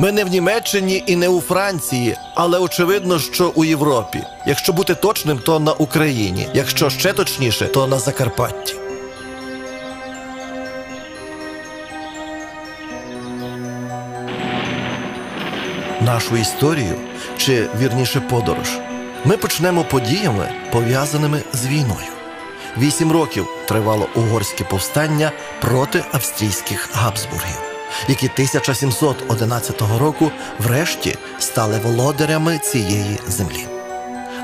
Ми не в Німеччині і не у Франції, але очевидно, що у Європі. Якщо бути точним, то на Україні. Якщо ще точніше, то на Закарпатті. Нашу історію, чи вірніше подорож, ми почнемо подіями, пов'язаними з війною. Вісім років тривало угорське повстання проти австрійських Габсбургів, які 1711 року врешті стали володарями цієї землі.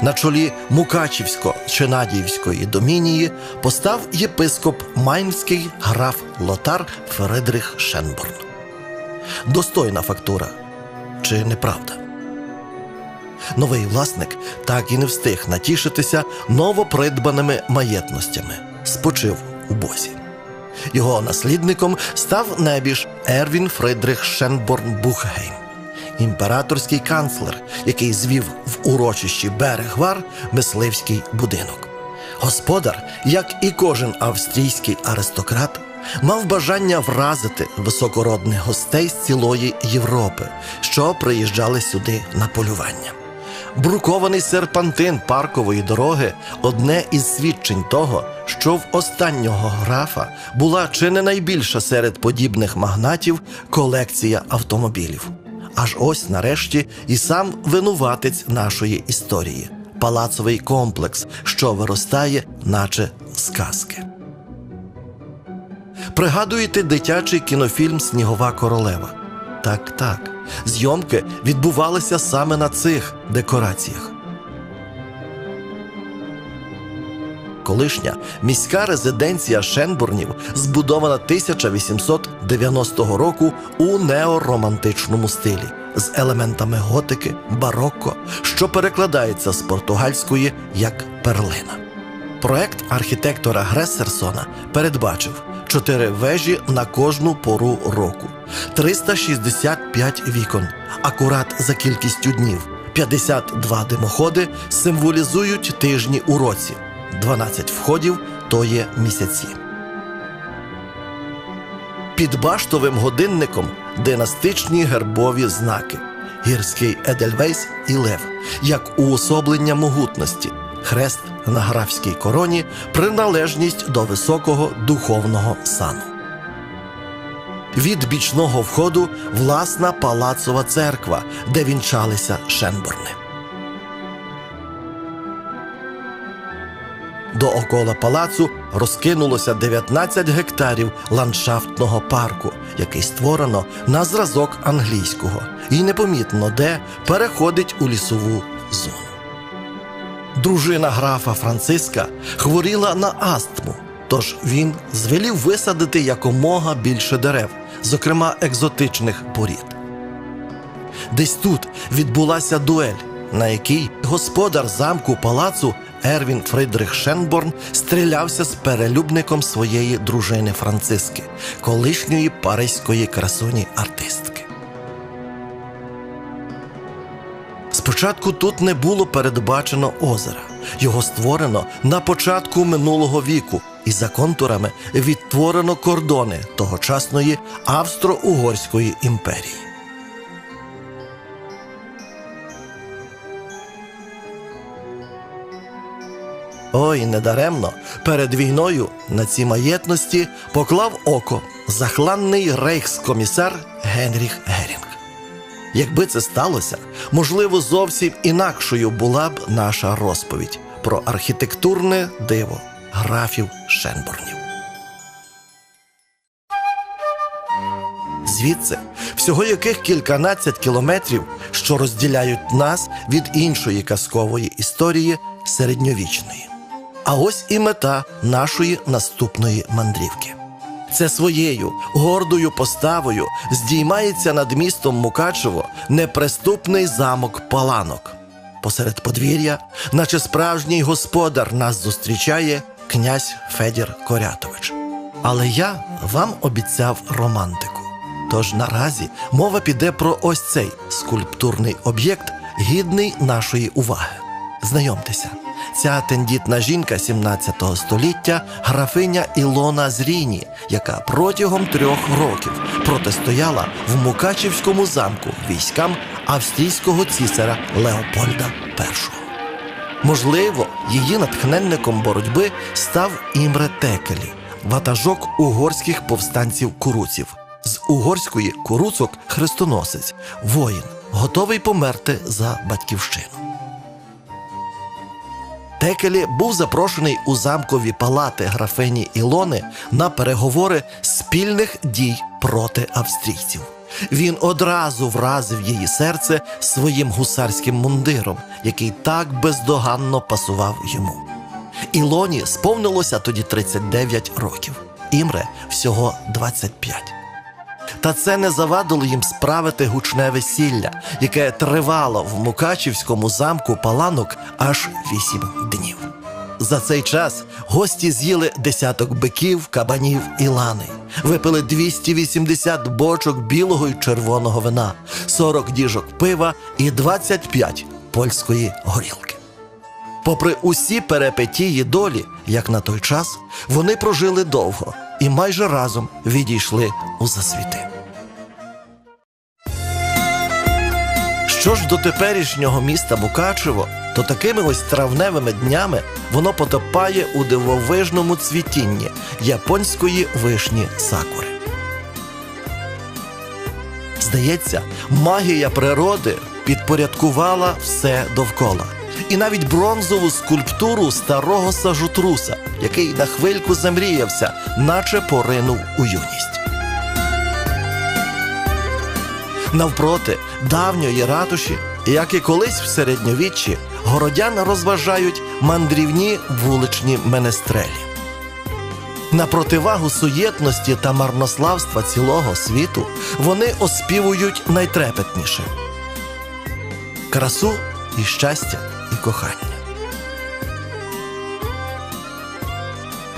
На чолі Мукачівсько-Чинадіївської домінії постав єпископ Майнський граф Лотар Фредрих Шенборн. Достойна фактура, чи неправда? Новий власник так і не встиг натішитися новопридбаними маєтностями, спочив у босі. Його наслідником став небіж Ервін Фридрих Шенборн Бухгейм, імператорський канцлер, який звів в урочищі Берегвар мисливський будинок. Господар, як і кожен австрійський аристократ, мав бажання вразити високородних гостей з цілої Європи, що приїжджали сюди на полювання. Брукований серпантин паркової дороги одне із свідчень того, що в останнього графа була чи не найбільша серед подібних магнатів колекція автомобілів. Аж ось нарешті і сам винуватець нашої історії палацовий комплекс, що виростає, наче з казки. Пригадуєте дитячий кінофільм Снігова королева? Так, так. Зйомки відбувалися саме на цих декораціях. Колишня міська резиденція Шенбурнів збудована 1890 року у неоромантичному стилі з елементами готики, барокко, що перекладається з португальської як перлина. Проект архітектора Грессерсона передбачив чотири вежі на кожну пору року, 365 вікон, акурат за кількістю днів, 52 димоходи символізують тижні у році, 12 входів то є місяці. Під баштовим годинником династичні гербові знаки. Гірський Едельвейс і Лев, як уособлення могутності, хрест на графській короні, приналежність до високого духовного сану. Від бічного входу власна палацова церква, де вінчалися Шенборни. Доокола палацу розкинулося 19 гектарів ландшафтного парку, який створено на зразок англійського, і непомітно де переходить у лісову зону. Дружина графа Франциска хворіла на астму, тож він звелів висадити якомога більше дерев, зокрема екзотичних порід. Десь тут відбулася дуель, на якій господар замку палацу Ервін Фридрих Шенборн стрілявся з перелюбником своєї дружини Франциски, колишньої паризької красуні артистки. Спочатку тут не було передбачено озера. Його створено на початку минулого віку, і за контурами відтворено кордони тогочасної Австро-Угорської імперії. Ой, недаремно перед війною на ці маєтності поклав око захланний рейхскомісар Генріх Герінг. Якби це сталося, можливо, зовсім інакшою була б наша розповідь про архітектурне диво графів Шенборнів. Звідси всього яких кільканадцять кілометрів, що розділяють нас від іншої казкової історії середньовічної. А ось і мета нашої наступної мандрівки. Це своєю гордою поставою здіймається над містом Мукачево неприступний замок Паланок. Посеред подвір'я, наче справжній господар, нас зустрічає князь Федір Корятович. Але я вам обіцяв романтику. Тож наразі мова піде про ось цей скульптурний об'єкт, гідний нашої уваги. Знайомтеся, ця тендітна жінка 17 століття графиня Ілона Зріні, яка протягом трьох років протистояла в Мукачівському замку військам австрійського цісара Леопольда І. Можливо, її натхненником боротьби став Імре Текелі, ватажок угорських повстанців куруців. З угорської куруцок хрестоносець, воїн, готовий померти за батьківщину. Текелі був запрошений у замкові палати графині Ілони на переговори спільних дій проти австрійців. Він одразу вразив її серце своїм гусарським мундиром, який так бездоганно пасував йому. Ілоні сповнилося тоді 39 років, Імре всього 25. Та це не завадило їм справити гучне весілля, яке тривало в Мукачівському замку паланок аж вісім днів. За цей час гості з'їли десяток биків, кабанів і лани, випили 280 бочок білого й червоного вина, 40 діжок пива і 25 польської горілки. Попри усі перепетії долі, як на той час, вони прожили довго і майже разом відійшли у засвіти. Що ж до теперішнього міста Мукачево, то такими ось травневими днями воно потопає у дивовижному цвітінні японської вишні сакури. Здається, магія природи підпорядкувала все довкола. І навіть бронзову скульптуру старого сажутруса, який на хвильку замріявся, наче поринув у юність. Навпроти давньої ратуші, як і колись в середньовіччі, городян розважають мандрівні вуличні менестрелі. На противагу суєтності та марнославства цілого світу вони оспівують найтрепетніше красу і щастя і кохання.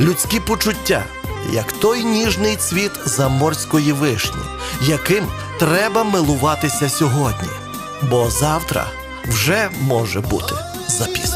Людські почуття, як той ніжний цвіт заморської вишні, яким треба милуватися сьогодні, бо завтра вже може бути запізно.